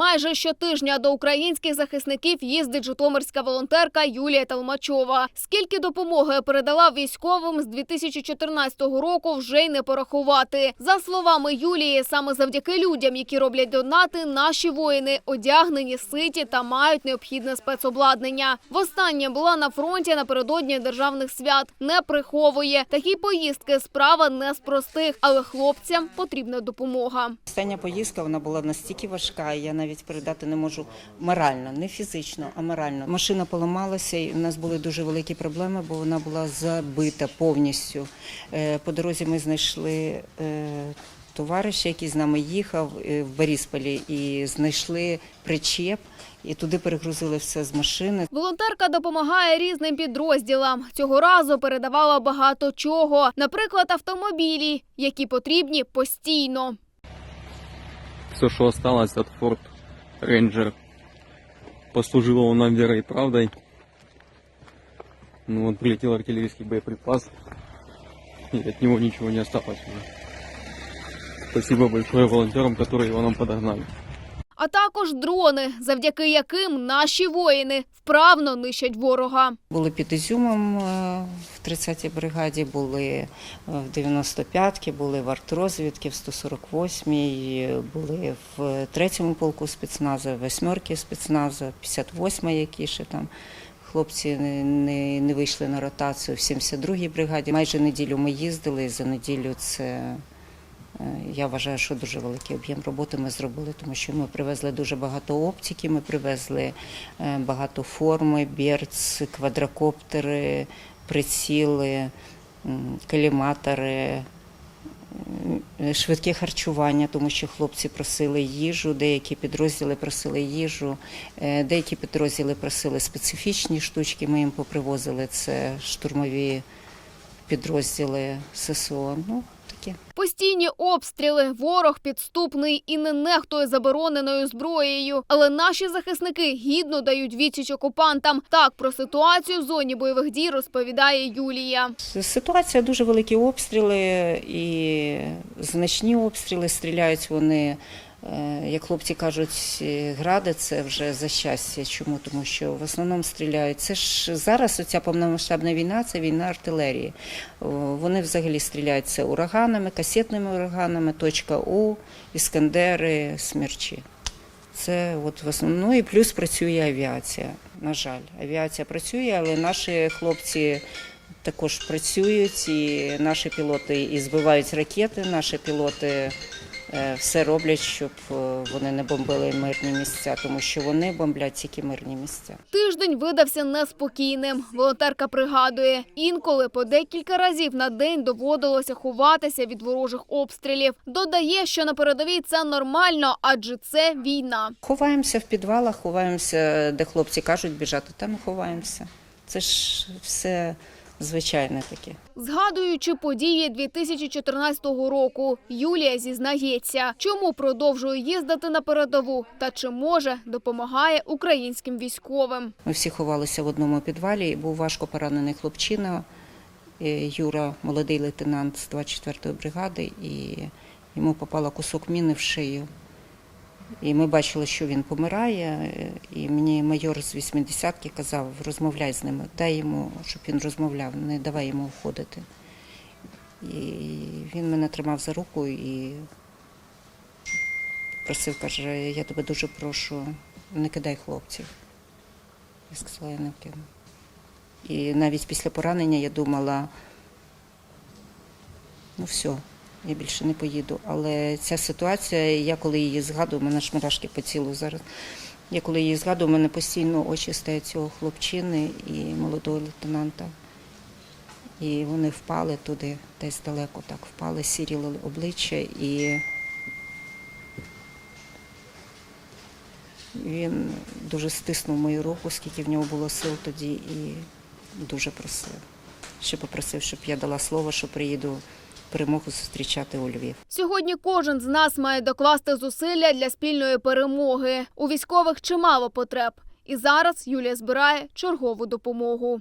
Майже щотижня до українських захисників їздить житомирська волонтерка Юлія Талмачова. Скільки допомоги передала військовим з 2014 року, вже й не порахувати. За словами Юлії, саме завдяки людям, які роблять донати, наші воїни одягнені, ситі та мають необхідне спецобладнання. Востаннє була на фронті напередодні державних свят. Не приховує такі поїздки. Справа не з простих, але хлопцям потрібна допомога. Остання поїздка вона була настільки важка, я навіть передати не можу морально, не фізично, а морально. Машина поламалася, і в нас були дуже великі проблеми, бо вона була забита повністю. Е, По дорозі ми знайшли е, товариша, який з нами їхав е, в Борисполі, і знайшли причеп, і туди перегрузили все з машини. Волонтерка допомагає різним підрозділам. Цього разу передавала багато чого, наприклад, автомобілі, які потрібні постійно. все, что осталось от Ford Ranger. Послужило он нам верой и правдой. Ну вот прилетел артиллерийский боеприпас, и от него ничего не осталось уже. Спасибо большое волонтерам, которые его нам подогнали. А також дрони, завдяки яким наші воїни вправно нищать ворога. Були під Ізюмом е, в 30-й бригаді, були е, в 95-й, були в артрозвідки, в 148-й, були в 3-му полку спецназу, в 8-ки спецназу, 58-й, які ще там. Хлопці не, не, вийшли на ротацію в 72-й бригаді. Майже неділю ми їздили, за неділю це я вважаю, що дуже великий об'єм роботи ми зробили, тому що ми привезли дуже багато оптики, ми привезли е, багато форми, берц, квадрокоптери, приціли, м, коліматори, м, швидке харчування, тому що хлопці просили їжу, деякі підрозділи просили їжу, е, деякі підрозділи просили специфічні штучки. Ми їм попривозили це штурмові підрозділи ССО. Ну, таке. Постійні обстріли, ворог підступний і не нехтує забороненою зброєю. Але наші захисники гідно дають відсіч окупантам. Так про ситуацію в зоні бойових дій розповідає Юлія. Ситуація дуже великі обстріли і значні обстріли. Стріляють вони, як хлопці кажуть, е, гради це вже за щастя. Чому? Тому що в основному стріляють. Це ж зараз оця повномасштабна війна, це війна артилерії. Вони взагалі стріляють це ураганами, касетними ураганами, точка У, іскандери, смерчі. Це от в основному і плюс працює авіація. На жаль, авіація працює, але наші хлопці також працюють, і наші пілоти і збивають ракети, наші пілоти е, все роблять, щоб е, вони не бомбили мирні місця, тому що вони бомблять тільки мирні місця. Тиждень видався неспокійним. Волонтерка пригадує, інколи по декілька разів на день доводилося ховатися від ворожих обстрілів. Додає, що на передовій це нормально, адже це війна. Ховаємося в підвалах, ховаємося, де хлопці кажуть біжати, там і ховаємося. Це ж все звичайне таке. Згадуючи події 2014 року, Юлія зізнається, чому продовжує їздити на передову та чи може допомагає українським військовим. Ми всі ховалися в одному підвалі. Був важко поранений хлопчина е, Юра, молодий лейтенант з 24-ї бригади, і йому попала кусок міни в шию. І ми бачили, що він помирає. І мені майор з 80-ки казав, розмовляй з ними, дай йому, щоб він розмовляв, не давай йому входити. І він мене тримав за руку і просив, каже, я тебе дуже прошу, не кидай хлопців. Я сказала, я не вкину. І навіть після поранення я думала, ну все, я більше не поїду. Але ця ситуація, я коли її згадую, у мене ж мурашки по тілу зараз. Я коли її згадую, у мене постійно очі стоять цього хлопчини і молодого лейтенанта. І вони впали туди, десь далеко так впали, сіріли обличчя і Він дуже стиснув мою руку, скільки в нього було сил тоді, і дуже просив. Ще попросив, щоб я дала слово, що приїду перемогу зустрічати у Львів. Сьогодні кожен з нас має докласти зусилля для спільної перемоги. У військових чимало потреб. І зараз Юлія збирає чергову допомогу.